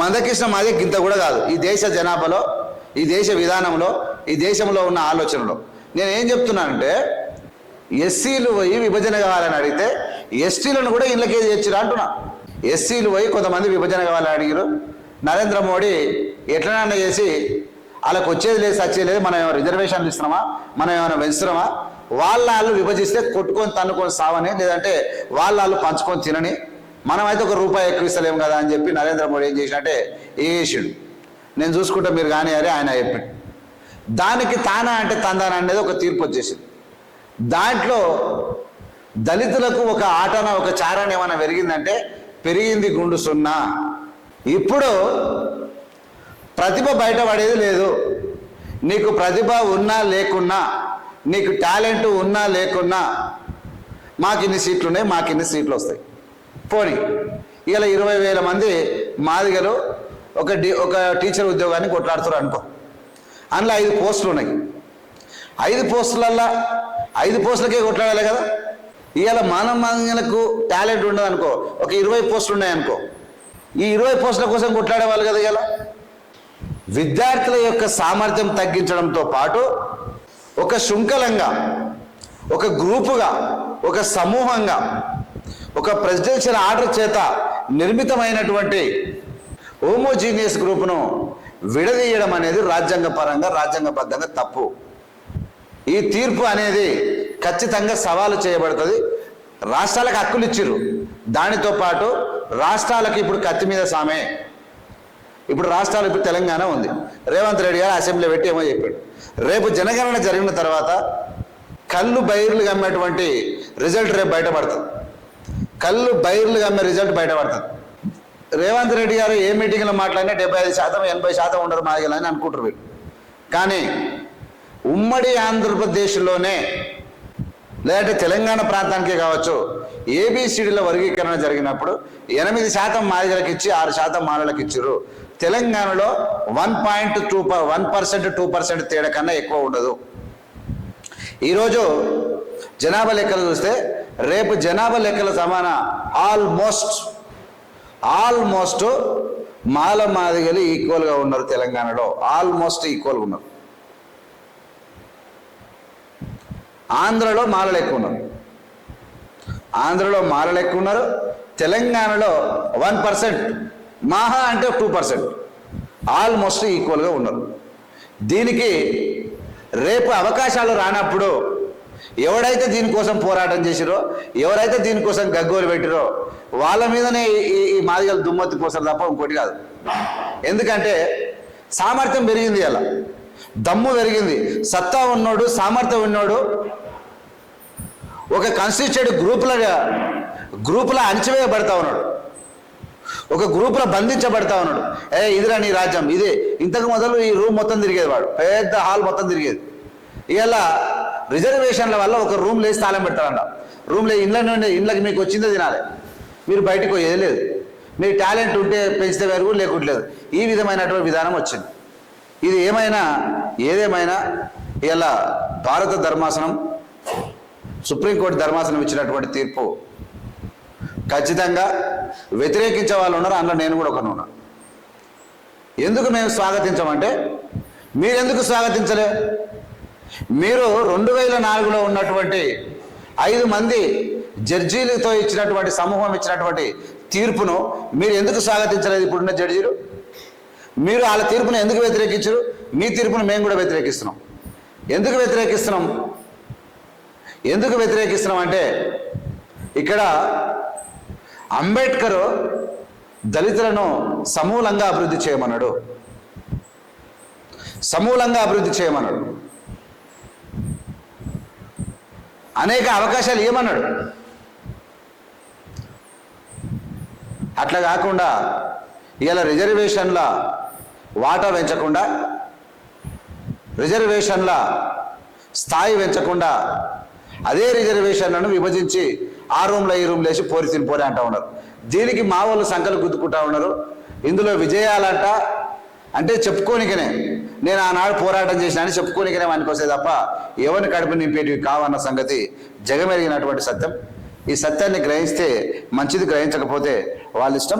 మందకృష్ణ మాదే గింత కూడా కాదు. ఈ దేశ జనాభాలో ఈ దేశ విధానంలో ఈ దేశంలో ఉన్న ఆలోచనలో. నేను ఏం చెప్తున్నానంటే ఎస్సీలు పోయి విభజన కావాలని అడిగితే ఎస్టీలను కూడా ఇళ్ళకే చేర్చిరా అంటున్నా. ఎస్సీలు పోయి కొంతమంది విభజన కావాలని అడిగారు నరేంద్ర మోడీ ఎట్లనన్నా చేసి వాళ్ళకి వచ్చేది లేదు సచ్చేది లేదు మనం ఏమైనా రిజర్వేషన్లు ఇస్తున్నామా? మనం ఏమైనా పెంచుతున్నామా? వాళ్ళ వాళ్ళు విభజిస్తే కొట్టుకొని తన్నుకొని సావని లేదంటే వాళ్ళ వాళ్ళు పంచుకొని తినని మనమైతే ఒక రూపాయి ఎక్కువ ఇస్తలేము కదా అని చెప్పి నరేంద్ర మోడీ ఏం చేసినట్టే వేసాడు నేను చూసుకుంటే మీరు కానీ అని ఆయన చెప్పాడు. దానికి తానా అంటే తందాన అనేది ఒక తీర్పు వచ్చేసింది. దాంట్లో దళితులకు ఒక ఆటన ఒక చారణ ఏమైనా పెరిగిందంటే పెరిగింది గుండు సున్నా. ఇప్పుడు ప్రతిభ బయటపడేది లేదు. నీకు ప్రతిభ ఉన్నా లేకున్నా నీకు టాలెంట్ ఉన్నా లేకున్నా మాకు ఇన్ని సీట్లు ఉన్నాయి మాకు ఇన్ని సీట్లు వస్తాయి. పోనీ ఇలా ఇరవై వేల మంది మాదిగలు ఒక డి ఒక టీచర్ ఉద్యోగాన్ని కొట్లాడుతారు అనుకో. అందులో ఐదు పోస్టులు ఉన్నాయి. ఐదు పోస్టులల్లా ఐదు పోస్టులకే కొట్లాడాలి కదా? ఇవాళ మానవ మాంగలకు టాలెంట్ ఉండదు అనుకో. ఒక ఇరవై పోస్టులు ఉన్నాయి అనుకో. ఈ ఇరవై పోస్టుల కోసం కొట్లాడేవాళ్ళు కదా ఇలా విద్యార్థుల యొక్క సామర్థ్యం తగ్గించడంతో పాటు ఒక శృంఖలంగా ఒక గ్రూపుగా ఒక సమూహంగా ఒక ప్రెసిడెన్షియల్ ఆర్డర్ చేత నిర్మితమైనటువంటి హోమోజీనియస్ గ్రూపును విడదీయడం అనేది రాజ్యాంగపరంగా రాజ్యాంగబద్ధంగా తప్పు. ఈ తీర్పు అనేది ఖచ్చితంగా సవాలు చేయబడుతుంది. రాష్ట్రాలకు హక్కులు ఇచ్చిర్రు. దానితో పాటు రాష్ట్రాలకు ఇప్పుడు కత్తి మీద సామే. ఇప్పుడు రాష్ట్రాలు ఇప్పుడు తెలంగాణ ఉంది. రేవంత్ రెడ్డి గారు అసెంబ్లీ పెట్టి ఏమో చెప్పాడు. రేపు జనగణన జరిగిన తర్వాత కళ్ళు బైర్లు గమ్మేటువంటి రిజల్ట్ రేపు బయటపడుతుంది. కళ్ళు బైర్లు కమ్మే రిజల్ట్ బయటపడుతుంది. రేవంత్ రెడ్డి గారు ఏ మీటింగ్లో మాట్లాడినా డెబ్బై ఐదు శాతం ఎనభై శాతం ఉండరు మాదిగలని అనుకుంటారు వీళ్ళు. కానీ ఉమ్మడి ఆంధ్రప్రదేశ్లోనే లేదంటే తెలంగాణ ప్రాంతానికే కావచ్చు ఏబిసిడిల వర్గీకరణ జరిగినప్పుడు ఎనిమిది శాతం మాదిగలకు ఇచ్చి ఆరు శాతం మాలలకు ఇచ్చారు తెలంగాణలో one point two one percent two percent తేడా కన్నా ఎక్కువ ఉండదు. ఈరోజు జనాభా లెక్కలు చూస్తే రేపు జనాభా లెక్కల సమాన ఆల్మోస్ట్ ఆల్మోస్ట్ మాల మాదిగలు ఈక్వల్గా ఉన్నారు తెలంగాణలో. ఆల్మోస్ట్ ఈక్వల్గా ఉన్నారు. ఆంధ్రలో మాలలు ఎక్కువ ఉన్నారు. ఆంధ్రలో మాలలు ఎక్కువ ఉన్నారు. తెలంగాణలో వన్ పర్సెంట్ మాహా అంటే టూ పర్సెంట్ ఆల్మోస్ట్ ఈక్వల్గా ఉన్నారు. దీనికి రేపు అవకాశాలు రానప్పుడు ఎవడైతే దీనికోసం పోరాటం చేసిరో ఎవరైతే దీనికోసం గగ్గోలు పెట్టిరో వాళ్ళ మీదనే ఈ- ఈ ఈ మాదిగలు దుమ్మతి పోసారు తప్ప ఇంకోటి కాదు. ఎందుకంటే సామర్థ్యం పెరిగింది అలా దమ్ము పెరిగింది. సత్తా ఉన్నోడు సామర్థ్యం ఉన్నోడు ఒక కన్స్టిట్యూట్ గ్రూపుల గ్రూపుల అణచివేయబడతా ఉన్నాడు. ఒక గ్రూపులో బంధించబడతా ఉన్నాడు. ఏ ఇదిరా నీ రాజ్యం ఇదే. ఇంతకు మొదలు ఈ రూమ్ మొత్తం తిరిగేది వాడు. పెద్ద హాల్ మొత్తం తిరిగేది. ఇలా రిజర్వేషన్ల వల్ల ఒక రూమ్ లేసి తాళం పెడతారంట రూమ్లో ఇండ్ల నుండి ఇండ్లకి మీకు వచ్చిందే తినాలి. మీరు బయటకు పోయేది లేదు. మీ టాలెంట్ ఉంటే పెంచితే వేరు లేకుంటలేదు ఈ విధమైనటువంటి విధానం వచ్చింది. ఇది ఏమైనా ఏదేమైనా ఇలా భారత ధర్మాసనం సుప్రీంకోర్టు ధర్మాసనం ఇచ్చినటువంటి తీర్పు ఖచ్చితంగా వ్యతిరేకించే వాళ్ళు ఉన్నారు అందులో నేను కూడా ఒకను ఉన్నాను. ఎందుకు మేము స్వాగతించమంటే మీరెందుకు స్వాగతించలే? మీరు రెండు వేల నాలుగులో ఉన్నటువంటి ఐదు మంది జడ్జీలతో ఇచ్చినటువంటి సమూహం ఇచ్చినటువంటి తీర్పును మీరు ఎందుకు స్వాగతించలేదు ఇప్పుడున్న జడ్జీలు? మీరు వాళ్ళ తీర్పును ఎందుకు వ్యతిరేకించరు? మీ తీర్పును మేము కూడా వ్యతిరేకిస్తున్నాం. ఎందుకు వ్యతిరేకిస్తున్నాం? ఎందుకు వ్యతిరేకిస్తున్నాం అంటే ఇక్కడ అంబేద్కర్ దళితులను సమూలంగా అభివృద్ధి చేయమన్నాడు. సమూలంగా అభివృద్ధి చేయమన్నాడు. అనేక అవకాశాలు ఇవ్వమన్నాడు అట్లా కాకుండా ఇలా రిజర్వేషన్ల వాటా పెంచకుండా రిజర్వేషన్ల స్థాయి పెంచకుండా అదే రిజర్వేషన్లను విభజించి ఆ రూమ్లో ఈ రూమ్లో వేసి పోరి తిని అంటూ ఉన్నారు. దీనికి మా వాళ్ళు సంకలు గుద్దుకుంటా ఉన్నారు. ఇందులో విజయాలంట అంటే చెప్పుకోనికనే నేను ఆనాడు పోరాటం చేసిన అని చెప్పుకోనికనే వానికి తప్ప ఎవరిని కడుపు నింపేటివి కావన్న సంగతి జగమెరిగినటువంటి సత్యం. ఈ సత్యాన్ని గ్రహిస్తే మంచిది గ్రహించకపోతే వాళ్ళ ఇష్టం